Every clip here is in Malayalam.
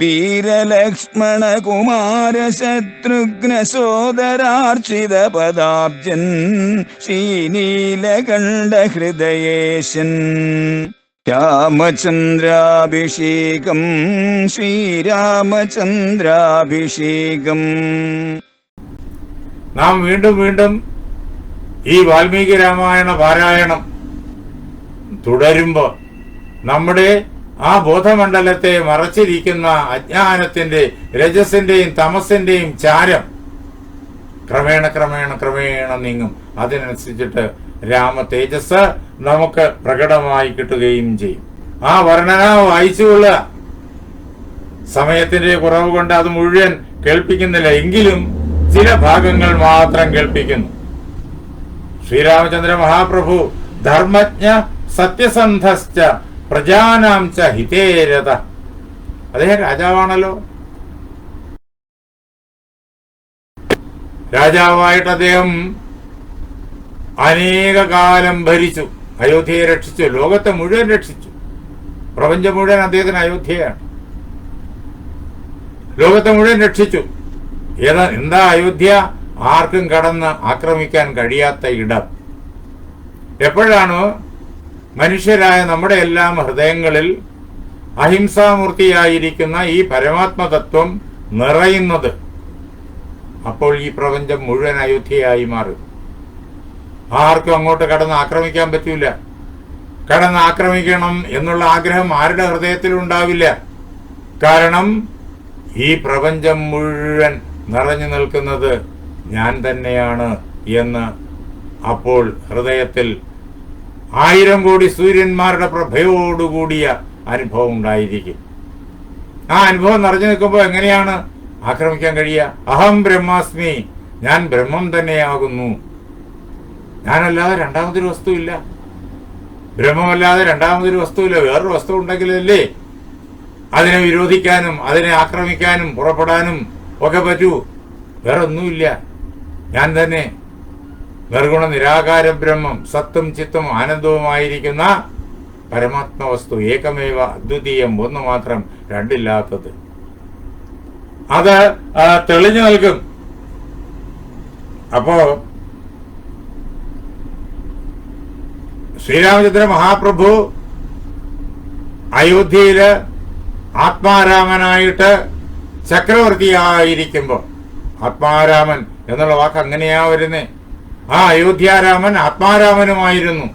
വീരലക്ഷ്മണ കുമാര ശത്രുഘ്ന സോദരാർച്ചിത പദാബ്ജൻ ശ്രീനീലകണ്ഠ ഹൃദയേശൻ രാമചന്ദ്രാഭിഷേകം ശ്രീരാമചന്ദ്രാഭിഷേകം. നാം വീണ്ടും വീണ്ടും ഈ വാൽമീകി രാമായണ പാരായണം തുടരുമ്പോ നമ്മുടെ ആ ബോധമണ്ഡലത്തെ മറച്ചിരിക്കുന്ന അജ്ഞാനത്തിന്റെ രജസിന്റെയും തമസിന്റെയും ചാരം ക്രമേണ ക്രമേണ ക്രമേണ നീങ്ങും. അതിനനുസരിച്ചിട്ട് രാമ തേജസ് നമുക്ക് പ്രകടമായി കിട്ടുകയും ചെയ്യും. ആ വർണന വായിച്ചുകൊള്ളുക സമയത്തിന്റെ കുറവ് കൊണ്ട് അത് മുഴുവൻ കേൾപ്പിക്കുന്നില്ല. എങ്കിലും ചില ഭാഗങ്ങൾ മാത്രം കേൾപ്പിക്കുന്നു. ശ്രീരാമചന്ദ്ര മഹാപ്രഭു ധർമ്മജ്ഞ സത്യസന്ധശ്ച പ്രജാനാം ച ഹിതേരത അദ്ദേഹം രാജാവാണല്ലോ. രാജാവായിട്ട് അദ്ദേഹം അനേക കാലം ഭരിച്ചു. അയോധ്യയെ രക്ഷിച്ചു. ലോകത്തെ മുഴുവൻ രക്ഷിച്ചു. പ്രപഞ്ചം മുഴുവൻ അദ്ദേഹത്തിന് അയോധ്യയാണ്. ലോകത്തെ മുഴുവൻ രക്ഷിച്ചു. ഏതാ എന്താ അയോധ്യ? ആർക്കും കടന്ന് ആക്രമിക്കാൻ കഴിയാത്ത ഇടം. എപ്പോഴാണ് മനുഷ്യരായ നമ്മുടെ എല്ലാം ഹൃദയങ്ങളിൽ അഹിംസാമൂർത്തിയായിരിക്കുന്ന ഈ പരമാത്മതത്വം നിറയുന്നത് അപ്പോൾ ഈ പ്രപഞ്ചം മുഴുവൻ അയോധ്യയായി മാറും. ആർക്കും അങ്ങോട്ട് കടന്ന് ആക്രമിക്കാൻ പറ്റൂല. കടന്ന് ആക്രമിക്കണം എന്നുള്ള ആഗ്രഹം ആരുടെ ഹൃദയത്തിൽ ഉണ്ടാവില്ല കാരണം ഈ പ്രപഞ്ചം മുഴുവൻ നിറഞ്ഞു നിൽക്കുന്നത് ഞാൻ തന്നെയാണ് എന്ന് അപ്പോൾ ഹൃദയത്തിൽ ആയിരം കോടി സൂര്യന്മാരുടെ പ്രഭയോടുകൂടിയ അനുഭവം ഉണ്ടായിരിക്കും. ആ അനുഭവം നിറഞ്ഞു നിൽക്കുമ്പോൾ എങ്ങനെയാണ് ആക്രമിക്കാൻ കഴിയുക? അഹം ബ്രഹ്മാസ്മി ഞാൻ ബ്രഹ്മം തന്നെയാകുന്നു. ഞാനല്ലാതെ രണ്ടാമതൊരു വസ്തുവില്ല. ബ്രഹ്മമല്ലാതെ രണ്ടാമതൊരു വസ്തുവില്ല. വേറൊരു വസ്തു ഉണ്ടെങ്കിലല്ലേ അതിനെ വിരോധിക്കാനും അതിനെ ആക്രമിക്കാനും പുറപ്പെടാനും ഒക്കെ പറ്റൂ. വേറൊന്നുമില്ല. ഞാൻ തന്നെ നിർഗുണ നിരാകാര ബ്രഹ്മം സത്തും ചിത്തും ആനന്ദവുമായിരിക്കുന്ന പരമാത്മ വസ്തു ഏകമേവ അദ്വിതീയം ഒന്ന് മാത്രം രണ്ടില്ലാത്തത്. അത് തെളിഞ്ഞു നൽകും അപ്പോ ശ്രീരാമചന്ദ്ര മഹാപ്രഭു അയോധ്യയിൽ ആത്മാരാമനായിട്ട് ചക്രവർത്തിയായിരിക്കുമ്പോ ആത്മാരാമൻ എന്നുള്ള വാക്ക് അങ്ങനെയാ വരുന്നേ. ആ അയോധ്യാരാമൻ ആത്മാരാമനുമായിരുന്നു.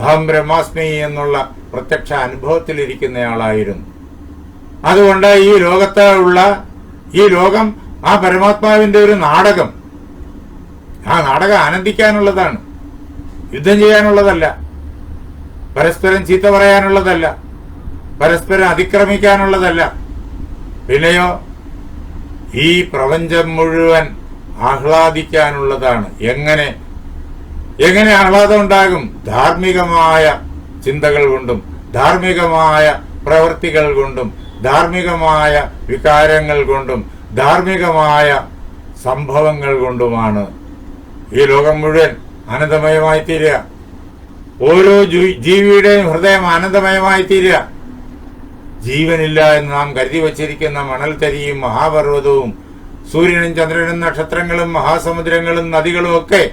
അഹം ബ്രഹ്മാസ്മി എന്നുള്ള പ്രത്യക്ഷ അനുഭവത്തിലിരിക്കുന്നയാളായിരുന്നു. അതുകൊണ്ട് ഈ ലോകത്ത് ഉള്ള ഈ ലോകം ആ പരമാത്മാവിന്റെ ഒരു നാടകം. ആ നാടകം ആനന്ദിക്കാനുള്ളതാണ്. യുദ്ധം ചെയ്യാനുള്ളതല്ല. പരസ്പരം ചീത്ത പറയാനുള്ളതല്ല. പരസ്പരം അതിക്രമിക്കാനുള്ളതല്ല. പിന്നെയോ ഈ പ്രപഞ്ചം മുഴുവൻ ആഹ്ലാദിക്കാനുള്ളതാണ്. എങ്ങനെ? എങ്ങനെ ആഹ്ലാദം ഉണ്ടാകും ധാർമ്മികമായ ചിന്തകൾ കൊണ്ടും ധാർമ്മികമായ പ്രവൃത്തികൾ കൊണ്ടും ധാർമ്മികമായ വികാരങ്ങൾ കൊണ്ടും ധാർമ്മികമായ സംഭവങ്ങൾ കൊണ്ടുമാണ് ഈ ലോകം മുഴുവൻ അനന്തമയമായി തീരുക ഓരോ ജീവിയുടെയും ഹൃദയം അനന്തമയമായി തീരുക ജീവനില്ല എന്ന് നാം കരുതി വച്ചിരിക്കുന്ന മണൽത്തരിയും മഹാപർവതവും സൂര്യനും ചന്ദ്രനും നക്ഷത്രങ്ങളും മഹാസമുദ്രങ്ങളും നദികളും ഒക്കെ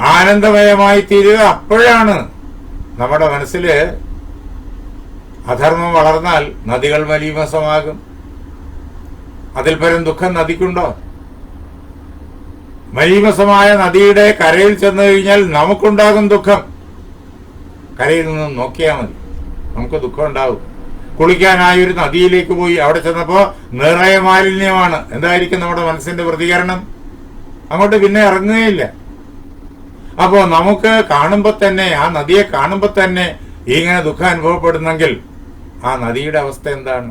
ആനന്ദമയമായി തീരുക അപ്പോഴാണ് നമ്മുടെ മനസ്സിൽ അധർമ്മം വളർന്നാൽ നദികൾ മലീമസമാകും. അതിൽ പരം ദുഃഖം നദിക്കുണ്ടോ? മലീമസമായ നദിയുടെ കരയിൽ ചെന്നു കഴിഞ്ഞാൽ നമുക്കുണ്ടാകും ദുഃഖം. കരയിൽ നിന്ന് നോക്കിയാൽ മതി. നമുക്ക് ദുഃഖം ഉണ്ടാവും. കുളിക്കാനായി ഒരു നദിയിലേക്ക് പോയി അവിടെ ചെന്നപ്പോ നിറയെ മാലിന്യമാണ്. എന്തായിരിക്കും നമ്മുടെ മനസ്സിന്റെ പ്രതികരണം? അങ്ങോട്ട് പിന്നെ ഇറങ്ങുകയില്ല. അപ്പോ നമുക്ക് കാണുമ്പോ തന്നെ ആ നദിയെ കാണുമ്പോ തന്നെ ഇങ്ങനെ ദുഃഖം അനുഭവപ്പെടുന്നെങ്കിൽ ആ നദിയുടെ അവസ്ഥ എന്താണ്?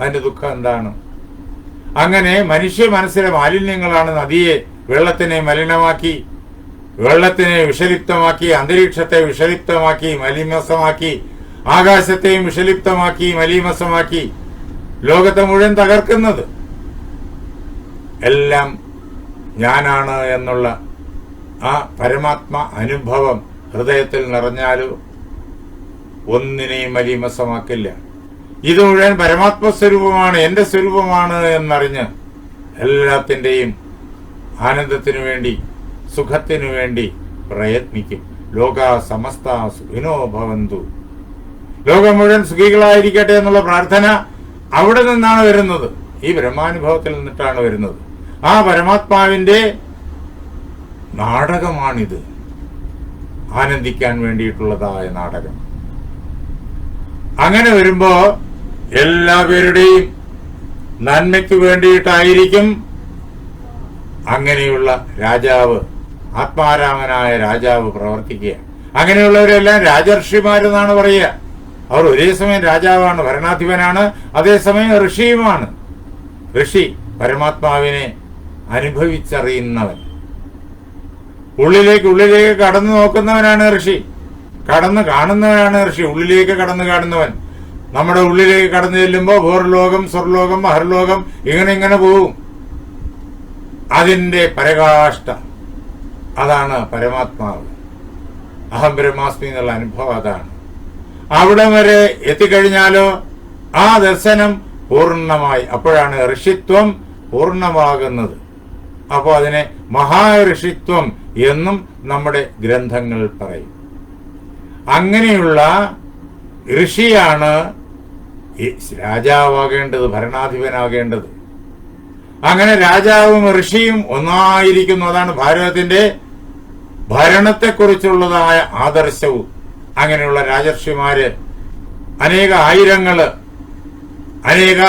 അതിന്റെ ദുഃഖം എന്താണ്? അങ്ങനെ മനുഷ്യ മനസ്സിലെ മാലിന്യങ്ങളാണ് നദിയെ വെള്ളത്തിനെ മലിനമാക്കി വെള്ളത്തിനെ വിഷലിപ്തമാക്കി അന്തരീക്ഷത്തെ വിഷലിപ്തമാക്കി മലീമസമാക്കി ആകാശത്തെയും വിഷലിപ്തമാക്കി മലീമസമാക്കി ലോകത്തെ മുഴുവൻ തകർക്കുന്നത്. എല്ലാം ഞാനാണ് എന്നുള്ള ആ പരമാത്മ അനുഭവം ഹൃദയത്തിൽ നിറഞ്ഞാലോ ഒന്നിനെയും മലീമസമാക്കില്ല. ഇത് മുഴുവൻ പരമാത്മ സ്വരൂപമാണ് എന്റെ സ്വരൂപമാണ് എന്നറിഞ്ഞ് എല്ലാത്തിന്റെയും ആനന്ദത്തിനു വേണ്ടി സുഖത്തിനു വേണ്ടി പ്രയത്നിക്കും. ലോക സമസ്ത സുഖിനോ ഭവന്തു. ലോകം മുഴുവൻ സുഖികളായിരിക്കട്ടെ എന്നുള്ള പ്രാർത്ഥന അവിടെ നിന്നാണ് വരുന്നത്. ഈ ബ്രഹ്മാനുഭവത്തിൽ നിന്നിട്ടാണ് വരുന്നത്. ആ പരമാത്മാവിന്റെ നാടകമാണിത്. ആനന്ദിക്കാൻ വേണ്ടിയിട്ടുള്ളതായ നാടകം. അങ്ങനെ വരുമ്പോ എല്ലാവരുടെയും നന്മയ്ക്ക് വേണ്ടിയിട്ടായിരിക്കും അങ്ങനെയുള്ള രാജാവ് ആത്മാരാമനായ രാജാവ് പ്രവർത്തിക്കുക. അങ്ങനെയുള്ളവരെല്ലാം രാജർഷിമാരെന്നാണ് പറയുക. അവർ ഒരേ സമയം രാജാവാണ് ഭരണാധിപനാണ് അതേസമയം ഋഷിയുമാണ്. ഋഷി പരമാത്മാവിനെ അനുഭവിച്ചറിയുന്നവൻ. ഉള്ളിലേക്ക് ഉള്ളിലേക്ക് കടന്നു നോക്കുന്നവനാണ് ഋഷി. കടന്നു കാണുന്നവനാണ് ഋഷി. ഉള്ളിലേക്ക് കടന്നു കാണുന്നവൻ. നമ്മുടെ ഉള്ളിലേക്ക് കടന്നു ചെല്ലുമ്പോൾ ഭൂർലോകം സ്വർലോകം മഹർലോകം ഇങ്ങനെ ഇങ്ങനെ പോവും. അതിന്റെ പരകാഷ്ട അതാണ് പരമാത്മാവ്. അഹം ബ്രഹ്മാസ്മി എന്നുള്ള അനുഭവം അതാണ്. അവിടെ വരെ എത്തിക്കഴിഞ്ഞാലോ ആ ദർശനം പൂർണമായി. അപ്പോഴാണ് ഋഷിത്വം പൂർണമാകുന്നത്. അപ്പോൾ അതിനെ മഹാഋഷിത്വം എന്നും നമ്മുടെ ഗ്രന്ഥങ്ങൾ പറയും. അങ്ങനെയുള്ള ഋഷിയാണ് രാജാവാകേണ്ടത് ഭരണാധിപനാകേണ്ടത്. അങ്ങനെ രാജാവും ഋഷിയും ഒന്നായിരിക്കുന്നു. അതാണ് ഭാരതത്തിന്റെ ഭരണത്തെക്കുറിച്ചുള്ളതായ ആദർശവും. അങ്ങനെയുള്ള രാജർഷിമാര് അനേക ആയിരങ്ങൾ അനേക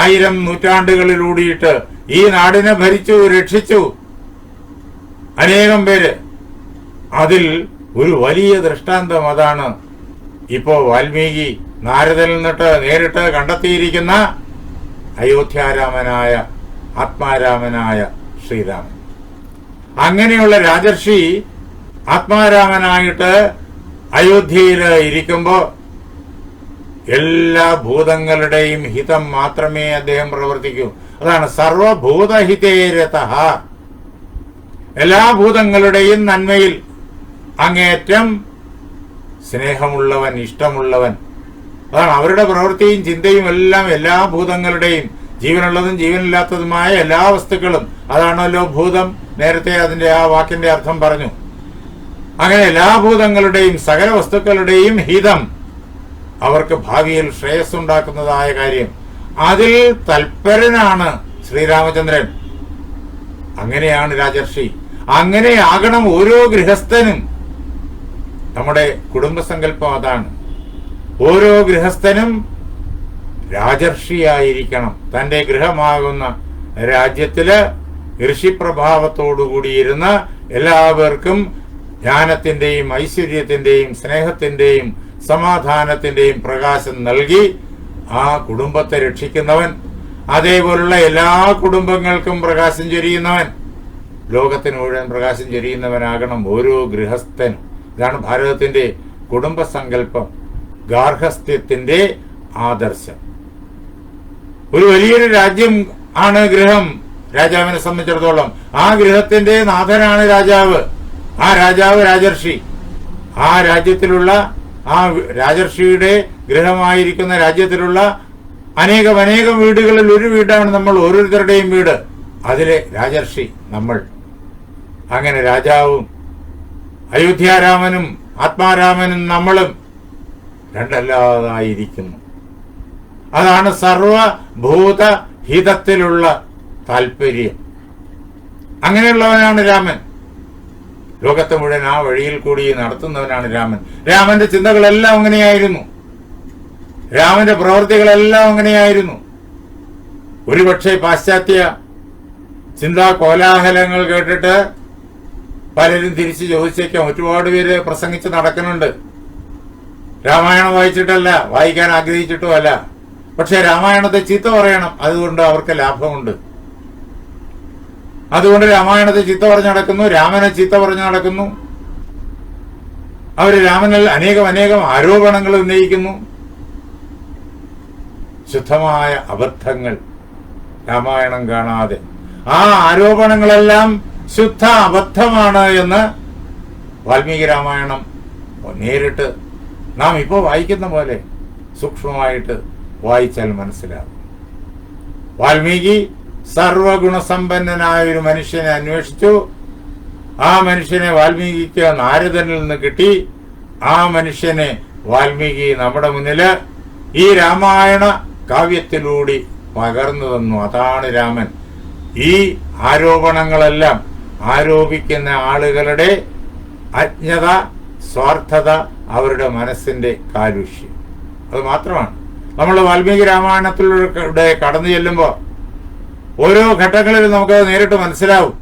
ആയിരം നൂറ്റാണ്ടുകളിലൂടിയിട്ട് ഈ നാടിനെ ഭരിച്ചു രക്ഷിച്ചു. അനേകം പേര്. അതിൽ ഒരു വലിയ ദൃഷ്ടാന്തം അതാണ് ഇപ്പോ വാൽമീകി നാരദനിൽ നിന്നിട്ട് നേരിട്ട് കണ്ടെത്തിയിരിക്കുന്ന അയോധ്യാരാമനായ ആത്മാരാമനായ ശ്രീരാമൻ. അങ്ങനെയുള്ള രാജർഷി ആത്മാരാമനായിട്ട് അയോധ്യയിൽ ഇരിക്കുമ്പോൾ എല്ലാ ഭൂതങ്ങളുടെയും ഹിതം മാത്രമേ അദ്ദേഹം പ്രവർത്തിക്കൂ. അതാണ് സർവഭൂതഹിതേരത. എല്ലാ ഭൂതങ്ങളുടെയും നന്മയിൽ അങ്ങേറ്റം സ്നേഹമുള്ളവൻ ഇഷ്ടമുള്ളവൻ. അതാണ് അവരുടെ പ്രവൃത്തിയും ചിന്തയും എല്ലാം എല്ലാ ഭൂതങ്ങളുടെയും ജീവനുള്ളതും ജീവനില്ലാത്തതുമായ എല്ലാ വസ്തുക്കളും. അതാണല്ലോ ഭൂതം. നേരത്തെ അതിന്റെ ആ വാക്കിന്റെ അർത്ഥം പറഞ്ഞു. അങ്ങനെ എല്ലാ ഭൂതങ്ങളുടെയും സകല വസ്തുക്കളുടെയും ഹിതം അവർക്ക് ഭാവിയിൽ ശ്രേയസ് ഉണ്ടാക്കുന്നതായ കാര്യം. അതിൽ തൽപരനാണ് ശ്രീരാമചന്ദ്രൻ. അങ്ങനെയാണ് രാജർഷി. അങ്ങനെയാകണം ഓരോ ഗൃഹസ്ഥനും. നമ്മുടെ കുടുംബസങ്കല്പം അതാണ്. ഓരോ ഗൃഹസ്ഥനും രാജർഷിയായിരിക്കണം. തന്റെ ഗൃഹമാകുന്ന രാജ്യത്തിൽ ഋഷിപ്രഭാവത്തോടുകൂടിയിരുന്ന എല്ലാവർക്കും ജ്ഞാനത്തിന്റെയും ഐശ്വര്യത്തിന്റെയും സ്നേഹത്തിന്റെയും സമാധാനത്തിന്റെയും പ്രകാശം നൽകി ആ കുടുംബത്തെ രക്ഷിക്കുന്നവൻ അതേപോലുള്ള എല്ലാ കുടുംബങ്ങൾക്കും പ്രകാശം ചൊരിയുന്നവൻ ലോകത്തിന് മുഴുവൻ പ്രകാശം ചൊരിയുന്നവനാകണം ഓരോ ഗൃഹസ്ഥനും. ഇതാണ് ഭാരതത്തിന്റെ കുടുംബസങ്കല്പം ഗാർഹസ്ഥ്യത്തിന്റെ ആദർശം. ഒരു വലിയൊരു രാജ്യം ആണ് ഗൃഹം രാജാവിനെ സംബന്ധിച്ചിടത്തോളം. ആ ഗൃഹത്തിന്റെ നാഥനാണ് രാജാവ്. ആ രാജാവ് രാജർഷി. ആ രാജ്യത്തിലുള്ള ആ രാജർഷിയുടെ ഗൃഹമായിരിക്കുന്ന രാജ്യത്തിലുള്ള അനേകം അനേകം വീടുകളിൽ ഒരു വീടാണ് നമ്മൾ ഓരോരുത്തരുടെയും വീട്. അതിലെ രാജർഷി നമ്മൾ. അങ്ങനെ രാജാവും അയോധ്യാരാമനും ആത്മാരാമനും നമ്മളും രണ്ടല്ലാതായിരിക്കുന്നു. അതാണ് സർവഭൂതഹിതത്തിലുള്ള താല്പര്യം അങ്ങനെയുള്ളവനാണ് രാമൻ. ലോകത്തെ മുഴുവൻ ആ വഴിയിൽ കൂടി നടത്തുന്നവനാണ് രാമൻ. രാമന്റെ ചിന്തകളെല്ലാം അങ്ങനെയായിരുന്നു. രാമന്റെ പ്രവൃത്തികളെല്ലാം അങ്ങനെയായിരുന്നു. ഒരുപക്ഷെ പാശ്ചാത്യ ചിന്താ കോലാഹലങ്ങൾ കേട്ടിട്ട് പലരും തിരിച്ചു ചോദിച്ചേക്കാം. ഒരുപാട് പേര് പ്രസംഗിച്ച് നടക്കുന്നുണ്ട്. രാമായണം വായിച്ചിട്ടല്ല വായിക്കാൻ ആഗ്രഹിച്ചിട്ടുമല്ല പക്ഷെ രാമായണത്തെ ചീത്ത പറയണം. അതുകൊണ്ട് അവർക്ക് ലാഭമുണ്ട്. അതുകൊണ്ട് രാമായണത്തെ ചീത്ത പറഞ്ഞു നടക്കുന്നു രാമനെ ചീത്ത പറഞ്ഞു നടക്കുന്നു. അവർ രാമനിൽ അനേകം അനേകം ആരോപണങ്ങൾ ഉന്നയിക്കുന്നു. ശുദ്ധമായ അബദ്ധങ്ങൾ രാമായണം കാണാതെ. ആ ആരോപണങ്ങളെല്ലാം ശുദ്ധ അബദ്ധമാണ് എന്ന് വാൽമീകി രാമായണം നേരിട്ട് നാം ഇപ്പോൾ വായിക്കുന്ന പോലെ സൂക്ഷ്മമായിട്ട് വായിച്ചാൽ മനസ്സിലാകും. വാൽമീകി സർവഗുണസമ്പന്നനായ ഒരു മനുഷ്യനെ അന്വേഷിച്ചു. ആ മനുഷ്യനെ വാൽമീകിക്ക് നാരദനിൽ നിന്ന് കിട്ടി. ആ മനുഷ്യനെ വാൽമീകി നമ്മുടെ മുന്നിൽ ഈ രാമായണ കാവ്യത്തിലൂടെ പകർന്നു തന്നു. അതാണ് രാമൻ. ഈ ആരോപണങ്ങളെല്ലാം ആരോപിക്കുന്ന ആളുകളുടെ അജ്ഞത സ്വാർത്ഥത അവരുടെ മനസ്സിന്റെ കാലുഷ്യം അത് മാത്രമാണ്. നമ്മൾ വാൽമീകി രാമായണത്തിലൂടെ കടന്നു ചെല്ലുമ്പോൾ ഓരോ ഘട്ടങ്ങളിലും നമുക്ക് നേരിട്ട് മനസ്സിലാവും.